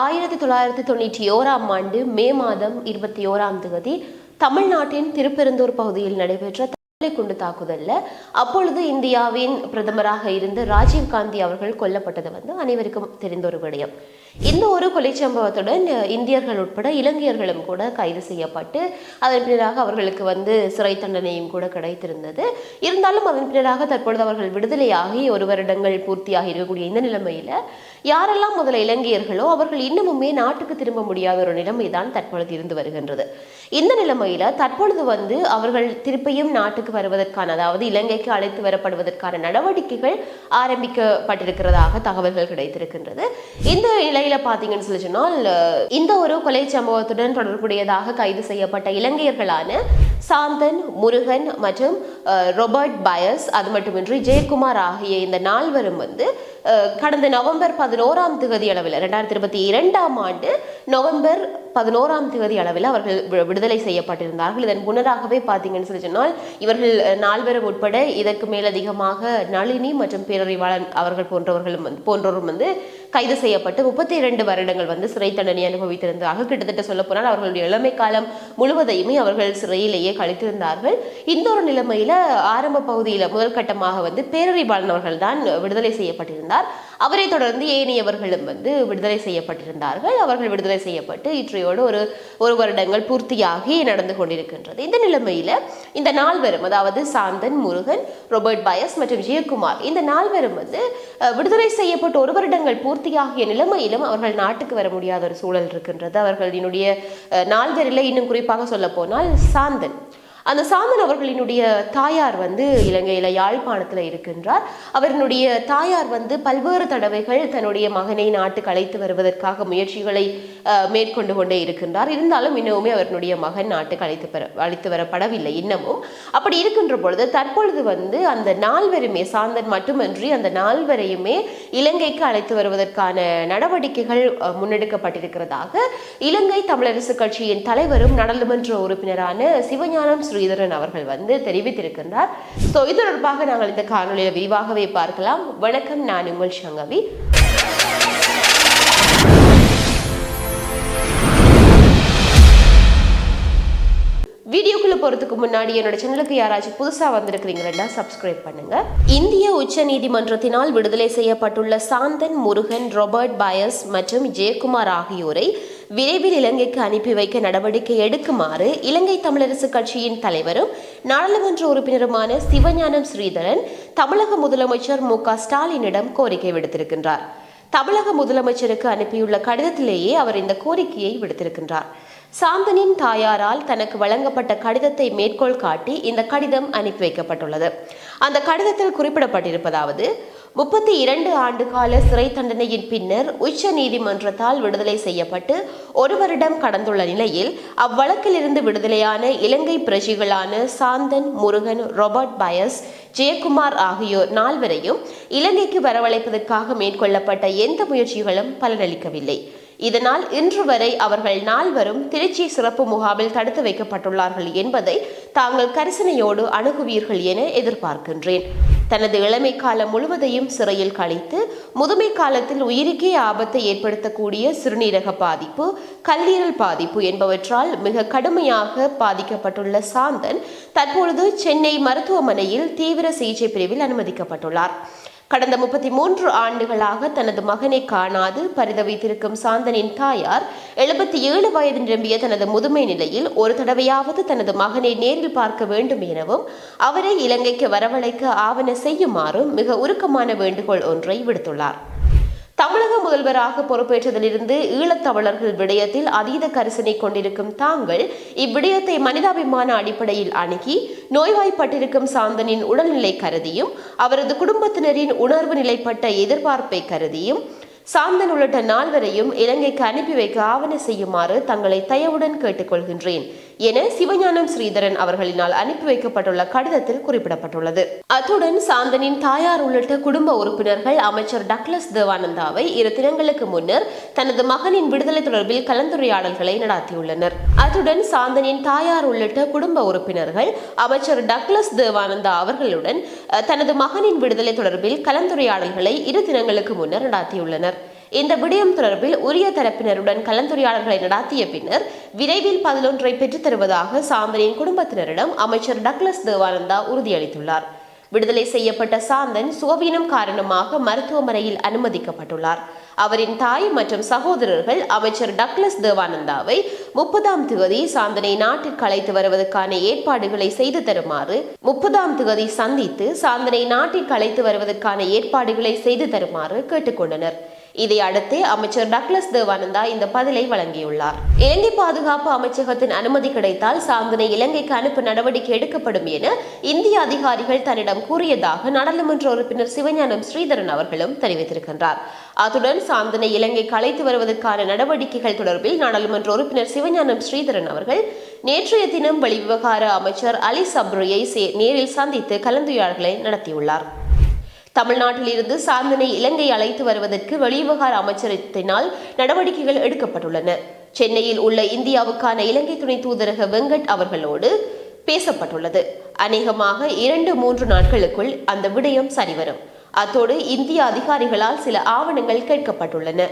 ஆயிரத்தி தொள்ளாயிரத்தி தொண்ணூற்றி ஓராம் ஆண்டு மே மாதம் இருபத்தி ஓராம் தேதி தமிழ்நாட்டின் திருப்பெருந்தூர் பகுதியில் நடைபெற்ற தற்கொலை குண்டு தாக்குதல்ல. அப்பொழுது இந்தியாவின் பிரதமராக இருந்த ராஜீவ் காந்தி அவர்கள் கொல்லப்பட்டது வந்து அனைவருக்கும் தெரிந்த ஒரு விடயம். இந்த ஒரு கொலை சம்பவத்துடன் இந்தியர்கள் உட்பட இலங்கையர்களும் கூட கைது செய்யப்பட்டு அதன் பின்னராக அவர்களுக்கு வந்து சிறை தண்டனையும் கூட கிடைத்திருந்தது. இருந்தாலும் அதன் பின்னராக தற்பொழுது அவர்கள் விடுதலையாகி ஒரு வருடங்கள் பூர்த்தியாகி இருக்கக்கூடிய இந்த நிலைமையில யாரெல்லாம் முதல்ல இலங்கையர்களோ அவர்கள் இன்னமுமே நாட்டுக்கு திரும்ப முடியாத ஒரு நிலைமை தான் தற்பொழுது இருந்து வருகின்றது. இந்த நிலைமையில தற்பொழுது வந்து அவர்கள் திருப்பியும் நாட்டுக்கு வருவதற்கான அதாவது இலங்கைக்கு அழைத்து வரப்படுவதற்கான நடவடிக்கைகள் ஆரம்பிக்கப்பட்டிருக்கிறதாக தகவல்கள் கிடைத்திருக்கின்றது. இந்த நிலையில பாத்தீங்கன்னு சொல்லி சொன்னால் இந்த ஒரு கொலை சம்பவத்துடன் தொடர்புடையதாக கைது செய்யப்பட்ட இலங்கையர்களான சாந்தன் முருகன் மற்றும் ரொபர்ட் பயஸ் அது மட்டுமின்றி ஜெயக்குமார் ஆகிய இந்த நால்வரும் வந்து கடந்த நவம்பர் பதினோராம் தேதி அளவில் ரெண்டாயிரத்தி இருபத்தி இரண்டாம் ஆண்டு நவம்பர் பதினோராம் தேதி அளவில் அவர்கள் வி- விடுதலை செய்யப்பட்டிருந்தார்கள். இதன் முன்னராகவே பார்த்தீங்கன்னு சொல்லி சொன்னால் இவர்கள் நால்வரும் உட்பட இதற்கு மேலதிகமாக நளினி மற்றும் பேரறிவாளன் அவர்கள் போன்றவர்களும் வந்து போன்றோரும் வந்து கைது செய்யப்பட்டு முப்பத்தி இரண்டு வருடங்கள் வந்து சிறை தண்டனை அனுபவித்திருந்தார்கள். கிட்டத்தட்ட சொல்ல போனால் அவர்களுடைய இளமை காலம் முழுவதையுமே அவர்கள் சிறையிலேயே கழித்திருந்தார்கள். இந்த ஒரு நிலைமையில ஆரம்ப பகுதியில் முதல் கட்டமாக வந்து பேரறிவாளன் அவர்கள் தான் விடுதலை செய்யப்பட்டிருந்தார். அவரை தொடர்ந்து ஏனையவர்களும் வந்து விடுதலை செய்யப்பட்டிருந்தார்கள். அவர்கள் விடுதலை செய்யப்பட்டு இற்றையோடு ஒரு ஒரு வருடங்கள் பூர்த்தியாகி நடந்து கொண்டிருக்கின்றது. இந்த நிலைமையில இந்த நால்வரும் அதாவது சாந்தன் முருகன் ரொபர்ட் பயஸ் மற்றும் ஜெயக்குமார் இந்த நால்வரும் வந்து விடுதலை செய்யப்பட்டு ஒரு வருடங்கள் பூர்த்தியாகிய நிலைமையிலும் அவர்கள் நாட்டுக்கு வர முடியாத ஒரு சூழல் இருக்கின்றது. அவர்களினுடைய என்னுடைய நால்வரில் இன்னும் குறிப்பாக சொல்ல போனால் சாந்தன். அந்த சாந்தன் அவர்களினுடைய தாயார் வந்து இலங்கையில யாழ்ப்பாணத்துல இருக்கின்றார். அவரினுடைய தாயார் வந்து பல்வேறு தடவைகள் தன்னுடைய மகனை நாட்டுக்கு அழைத்து வருவதற்காக முயற்சிகளை மேற்கொண்டு கொண்டே இருக்கின்றார். இருந்தாலும் இன்னமுமே அவர்களுடைய மகன் நாட்டுக்கு அழைத்து பெற அழைத்து வரப்படவில்லை இன்னமும். அப்படி இருக்கின்ற பொழுது தற்பொழுது வந்து அந்த நால்வருமே சாந்தன் மட்டுமன்றி அந்த நால்வரையுமே இலங்கைக்கு அழைத்து வருவதற்கான நடவடிக்கைகள் முன்னெடுக்கப்பட்டிருக்கிறதாக இலங்கை தமிழரசு கட்சியின் தலைவரும் நாடாளுமன்ற உறுப்பினரான சிவஞானம் ஸ்ரீதரன் அவர்கள் வந்து தெரிவித்திருக்கின்றார். ஸோ இது தொடர்பாக நாங்கள் இந்த காணொலியில் விரிவாகவே பார்க்கலாம். வணக்கம் நான் உங்கள் சங்கவி. வீடியோக்குள்ள போறதுக்கு முன்னாடி என்னோட சேனலுக்கு யாராச்சும் புதுசா வந்திருக்கிறீங்களா சப்ஸ்கிரைப் பண்ணுங்க. இந்திய உச்ச நீதிமன்றத்தினால் விடுதலை செய்யப்பட்டுள்ள சாந்தன் முருகன் ராபர்ட் பயஸ் மற்றும் ஜெயக்குமார் ஆகியோரை விரைவில் இலங்கைக்கு அனுப்பி வைக்க நடவடிக்கை எடுக்குமாறு இலங்கை தமிழரசு கட்சியின் தலைவரும் நாடாளுமன்ற உறுப்பினருமான சிவஞானம் ஸ்ரீதரன் தமிழக முதலமைச்சர் மு க ஸ்டாலினிடம் கோரிக்கை விடுத்திருக்கின்றார். தமிழக முதலமைச்சருக்கு அனுப்பியுள்ள கடிதத்திலேயே அவர் இந்த கோரிக்கையை விடுத்திருக்கின்றார். சாந்தனின் தாயாரால் தனக்கு வழங்கப்பட்ட கடிதத்தை மேற்கோள் காட்டி இந்த கடிதம் அனுப்பி வைக்கப்பட்டுள்ளது. அந்த கடிதத்தில் குறிப்பிடப்பட்டிருப்பதாவது முப்பத்தி இரண்டு ஆண்டு கால சிறை தண்டனையின் பின்னர் உச்ச நீதிமன்றத்தால் விடுதலை செய்யப்பட்டு ஒரு வருடம் கடந்துள்ள நிலையில் அவ்வழக்கிலிருந்து விடுதலையான இலங்கை பிரஜைகளான சாந்தன் முருகன் ராபர்ட் பயஸ் ஜெயக்குமார் ஆகியோர் நால்வரையும் இலங்கைக்கு வரவழைப்பதற்காக மேற்கொள்ளப்பட்ட எந்த முயற்சிகளும் பலனளிக்கவில்லை. இதனால் இன்று வரை அவர்கள் நால்வரும் திருச்சி சிறப்பு முகாமில் தடுத்து வைக்கப்பட்டுள்ளார்கள் என்பதை தாங்கள் கரிசனையோடு அணுகுவீர்கள் என எதிர்பார்க்கின்றேன். தனது இளமை காலம் முழுவதையும் சிறையில் கழித்து முதுமை காலத்தில் உயிருக்கே ஆபத்தை ஏற்படுத்தக்கூடிய சிறுநீரக பாதிப்பு கல்லீரல் பாதிப்பு என்பவற்றால் மிக கடுமையாக பாதிக்கப்பட்டுள்ள சாந்தன் தற்பொழுது சென்னை மருத்துவமனையில் தீவிர சிகிச்சை பிரிவில் அனுமதிக்கப்பட்டுள்ளார். கடந்த முப்பத்தி மூன்று ஆண்டுகளாக தனது மகனை காணாது பரிதவித்திருக்கும் சாந்தனின் தாயார் எழுபத்தி ஏழு வயது நிரம்பிய தனது முதுமை நிலையில் ஒரு தடவையாவது தனது மகனை நேரில் பார்க்க வேண்டும் எனவும் அவரை இலங்கைக்கு வரவழைக்க ஆவண செய்யுமாறும் மிக உருக்கமான வேண்டுகோள் ஒன்றை விடுத்துள்ளார். தமிழக முதல்வராக பொறுப்பேற்றதிலிருந்து ஈழத்தமிழர்கள் விடயத்தில் அதீத கரிசனை கொண்டிருக்கும் தாங்கள் இவ்விடயத்தை மனிதாபிமான அடிப்படையில் அணுகி நோய்வாய்ப்பட்டிருக்கும் சாந்தனின் உடல்நிலை கருதியும் அவரது குடும்பத்தினரின் உணர்வு நிலைப்பட்ட எதிர்பார்ப்பை கருதியும் சாந்தன் உள்ளிட்ட நால்வரையும் இலங்கைக்கு அனுப்பி வைக்க ஆவண செய்யுமாறு தங்களை தயவுடன் கேட்டுக்கொள்கின்றேன். என சிவஞானம் ஸ்ரீதரன் அவர்களினால் அனுப்பி வைக்கப்பட்டுள்ள கடிதத்தில் குறிப்பிடப்பட்டுள்ளது. அத்துடன் சாந்தனின் தாயார் உள்ளிட்ட குடும்ப உறுப்பினர்கள் அமைச்சர் டக்ளஸ் தேவானந்தாவை இரு தினங்களுக்கு முன்னர் தனது மகனின் விடுதலை தொடர்பில் கலந்துரையாடல்களை நடாத்தியுள்ளனர். அத்துடன் சாந்தனின் தாயார் உள்ளிட்ட குடும்ப உறுப்பினர்கள் அமைச்சர் டக்ளஸ் தேவானந்தா அவர்களுடன் தனது மகனின் விடுதலை தொடர்பில் கலந்துரையாடல்களை இரு தினங்களுக்கு முன்னர் நடாத்தியுள்ளனர். இந்த விடயம் தொடர்பில் உரிய தரப்பினருடன் கலந்துரையாடல்களை நடாத்திய பின்னர் விரைவில் பதிலொன்றை பெற்றுத் தருவதாக சாந்தனின் குடும்பத்தினரிடம் அமைச்சர் டக்ளஸ் தேவானந்தா உறுதியளித்துள்ளார். விடுதலை செய்யப்பட்ட சாந்தன் சுகவீனம் காரணமாக மருத்துவமனையில் அனுமதிக்கப்பட்டுள்ளார். அவரின் தாய் மற்றும் சகோதரர்கள் அமைச்சர் டக்ளஸ் தேவானந்தாவை முப்பதாம் திகதி சாந்தனை நாட்டிற்கு அழைத்து வருவதற்கான ஏற்பாடுகளை செய்து தருமாறு முப்பதாம் திகதி சந்தித்து சாந்தனை நாட்டிற்கு அழைத்து வருவதற்கான ஏற்பாடுகளை செய்து தருமாறு கேட்டுக்கொண்டனர். இதை அடுத்து அமைச்சர் டக்ளஸ் தேவானந்தா இந்த பதிலை வழங்கியுள்ளார். இலங்கை பாதுகாப்பு அமைச்சகத்தின் அனுமதி கிடைத்தால் சாந்தனை இலங்கைக்கு அனுப்ப நடவடிக்கை எடுக்கப்படும் என இந்திய அதிகாரிகள் தன்னிடம் கூறியதாக நாடாளுமன்ற உறுப்பினர் சிவஞானம் ஸ்ரீதரன் அவர்களும் தெரிவித்திருக்கின்றார். அத்துடன் சாந்தனை இலங்கைக்கு அழைத்து வருவதற்கான நடவடிக்கைகள் தொடர்பில் நாடாளுமன்ற உறுப்பினர் சிவஞானம் ஸ்ரீதரன் அவர்கள் நேற்றைய தினம் வெளிவிவகார அமைச்சர் அலி சப்ரியை நேரில் சந்தித்து கலந்துரையாடல்களை நடத்தியுள்ளார். தமிழ்நாட்டில் இருந்து சாந்தனை இலங்கை அழைத்து வருவதற்கு வெளிவிவகார அமைச்சரத்தினால் நடவடிக்கைகள் எடுக்கப்பட்டுள்ளன. சென்னையில் உள்ள இந்தியாவுக்கான இலங்கை துணை தூதரக வெங்கட் அவர்களோடு பேசப்பட்டுள்ளது. அநேகமாக இரண்டு மூன்று நாட்களுக்குள் அந்த விடயம் சரிவரும். அத்தோடு இந்திய அதிகாரிகளால் சில ஆவணங்கள் கேட்கப்பட்டுள்ளன.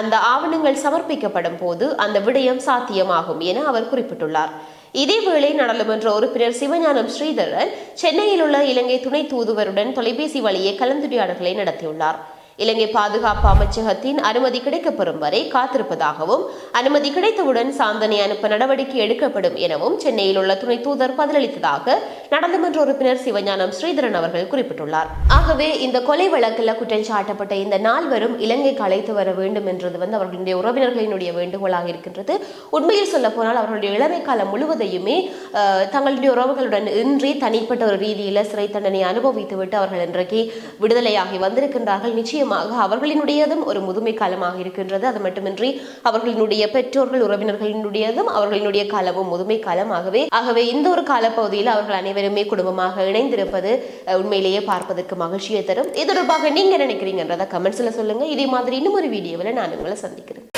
அந்த ஆவணங்கள் சமர்ப்பிக்கப்படும் போது அந்த விடயம் சாத்தியமாகும் என அவர் குறிப்பிட்டுள்ளார். இதேவேளை நாடாளுமன்ற உறுப்பினர் சிவஞானம் ஸ்ரீதரன் சென்னையில் உள்ள இலங்கை துணை தூதுவருடன் தொலைபேசி வழியே கலந்துரையாடல்களை நடத்தியுள்ளார். இலங்கை பாதுகாப்பு அமைச்சகத்தின் அனுமதி கிடைக்கப்பெறும் வரை காத்திருப்பதாகவும் அனுமதி கிடைத்தவுடன் சாந்தனை அனுப்ப நடவடிக்கை எடுக்கப்படும் எனவும் சென்னையில் உள்ள துணை தூதர் பதிலளித்ததாக நாடாளுமன்ற உறுப்பினர் சிவஞானம் ஸ்ரீதரன் அவர்கள் குறிப்பிட்டுள்ளார். ஆகவே இந்த கொலை வழக்கில் குற்றம் சாட்டப்பட்ட இந்த நால்வரும் இலங்கைக்கு அழைத்து வர வேண்டும் என்றது வந்து அவர்களுடைய உறவினர்களினுடைய வேண்டுகோளாக இருக்கின்றது. உண்மையில் சொல்ல போனால் அவர்களுடைய இளமை காலம் முழுவதையுமே தங்களுடைய உறவுகளுடன் இன்றி தனிப்பட்ட ஒரு ரீதியில் சிறை தண்டனை அனுபவித்துவிட்டு அவர்கள் இன்றைக்கு விடுதலையாகி வந்திருக்கின்றார்கள். நிச்சயம் நிச்சயமாக அவர்களினுடையதும் ஒரு முதுமை காலமாக இருக்கின்றது. அது மட்டுமின்றி அவர்களினுடைய பெற்றோர்கள் உறவினர்களினுடையதும் அவர்களினுடைய காலமும் முதுமை காலமாகவே. ஆகவே இந்த ஒரு காலப்பகுதியில் அவர்கள் அனைவருமே குடும்பமாக இணைந்திருப்பது உண்மையிலேயே பார்ப்பதற்கு மகிழ்ச்சியை தரும். இது தொடர்பாக நீங்க நினைக்கிறீங்கன்றதை கமெண்ட்ஸ்ல சொல்லுங்க. இதே மாதிரி இன்னும் ஒரு வீடியோவில் நான் உங்களை சந்திக்கிறேன்.